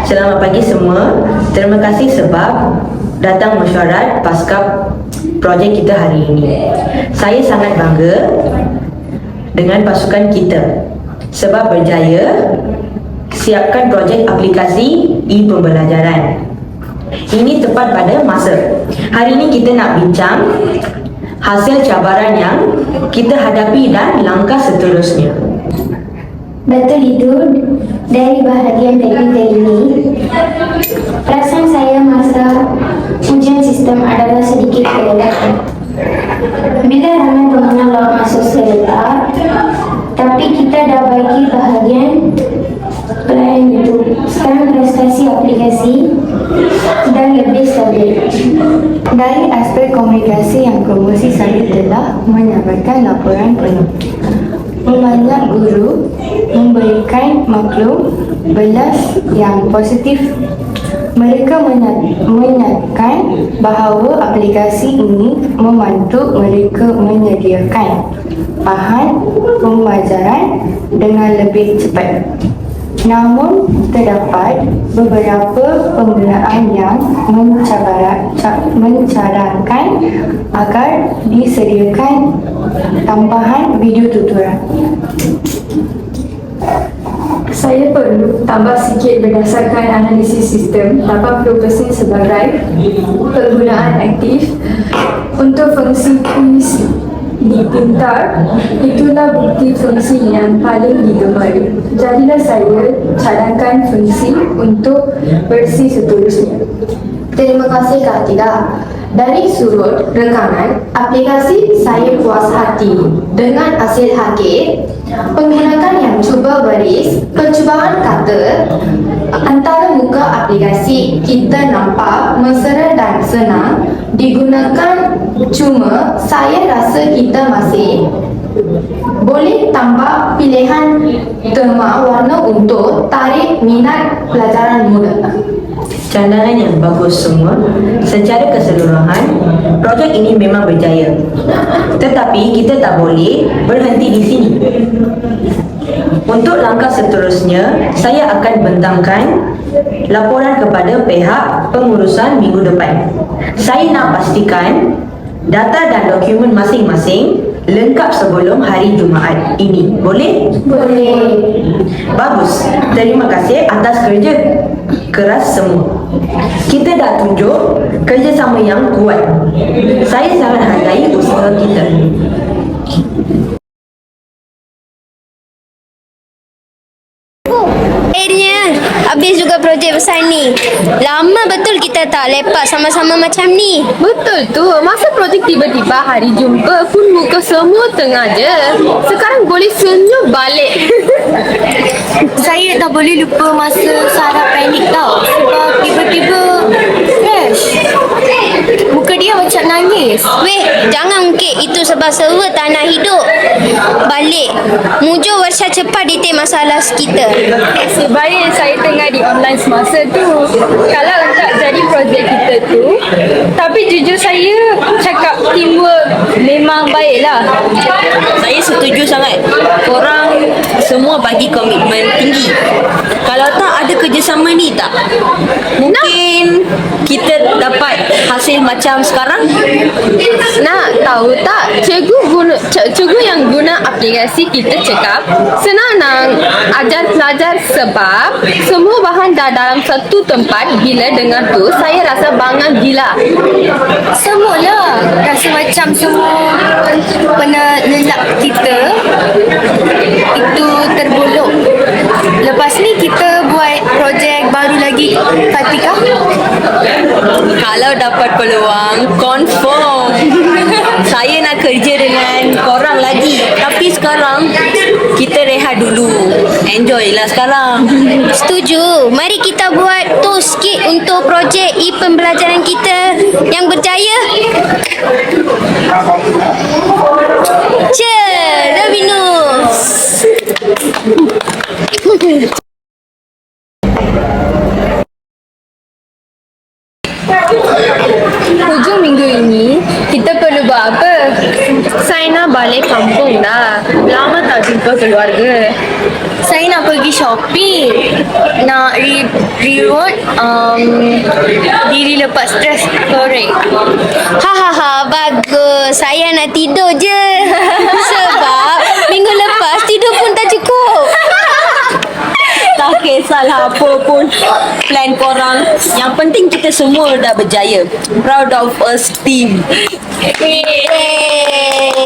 Selamat pagi semua. Terima kasih sebab datang mesyuarat pasca projek kita hari ini. Saya sangat bangga dengan pasukan kita sebab berjaya siapkan projek aplikasi e-pembelajaran. Ini tepat pada masa. Hari ini kita nak bincang hasil cabaran yang kita hadapi dan langkah seterusnya. Betul itu. Dari bahagian teknikal ini, perasaan saya masa ujian sistem adalah sedikit kelelahan. Bila ramai pemenang lawat masuk serta, tapi kita dah bagi bahagian pelayan itu. Sekarang prestasi aplikasi dah lebih stabil. Dari aspek komunikasi yang promosi saya telah menyampaikan laporan penuh. Membanyak guru memberikan maklum belas yang positif. Mereka menyat- menyatakan bahawa aplikasi ini membantu mereka menyediakan bahan pembelajaran dengan lebih cepat. Namun, terdapat beberapa penggunaan yang mencarankan agar disediakan tambahan video tutoran. Saya perlu tambah sikit berdasarkan analisis sistem 80% sebagai penggunaan aktif untuk fungsi kuis di pintar itulah bukti fungsi yang paling digemari. Jadilah saya cadangkan fungsi untuk versi seterusnya. Terima kasih Kak Tida. Dari sudut rekaman, aplikasi saya puas hati dengan hasil hakik penggunakan yang cuba baris percubaan kata antara muka aplikasi kita nampak mesra senang digunakan cuma saya rasa kita masih boleh tambah pilihan tema warna untuk tarik minat pelajaran muda. Cadangan yang bagus semua. Secara keseluruhan, projek ini memang berjaya. Tetapi kita tak boleh berhenti di sini. Untuk langkah seterusnya, saya akan bentangkan laporan kepada pihak pengurusan minggu depan. Saya nak pastikan data dan dokumen masing-masing lengkap sebelum hari Jumaat ini. Boleh? Boleh. Bagus. Terima kasih atas kerja keras semua. Kita dah tunjuk kerjasama yang kuat. Saya sangat hargai usaha kita. Habis juga projek besar ni. Lama betul kita tak lepak sama-sama macam ni. Betul tu, masa projek tiba-tiba hari jumpa pun muka semua tengah je. Sekarang boleh senyum balik. Saya tak boleh lupa masa Sarah panik tau macam nangis. Weh, jangan ungkit itu sebab server tak nak hidup. Balik. Mujur Warsha cepat detail masalah kita. Nasib baik saya tengah di online semasa tu. Kalau tak jadi projek kita tu. Tapi jujur saya cakap teamwork memang baiklah. Saya setuju sangat. Korang semua bagi komitmen tinggi. Kalau tak ada kerjasama ni tak? Mungkin kita dapat hasil macam sekarang. Nak tahu tak, cikgu guna cikgu yang guna aplikasi kita cakap senang nak ajar pelajar sebab semua bahan dah dalam satu tempat bila dengar tu saya rasa bangga gila. Semualah rasa macam semua lelak kita itu terbolok. Lepas ni kita buat projek baru lagi Fatika. Kalau dapat peluang, confirm. Saya nak kerja dengan korang lagi. Tapi sekarang, kita rehat dulu. Enjoy lah sekarang. Setuju. Mari kita buat tu sikit untuk projek e-pembelajaran kita yang berjaya. Cheers, Ravinus. Hujung minggu ini kita perlu nak balik kampung dah. Lama tak jumpa keluarga. Saya nak pergi shopping. Nak re reroad um, diri lepas stres. Correct. Hahaha, bagus. Saya nak tidur je. Sebab minggu lepas tidur pun tak cukup. Tak kisahlah apa pun plan korang. Yang penting kita semua dah berjaya. Proud of us team. Yeay.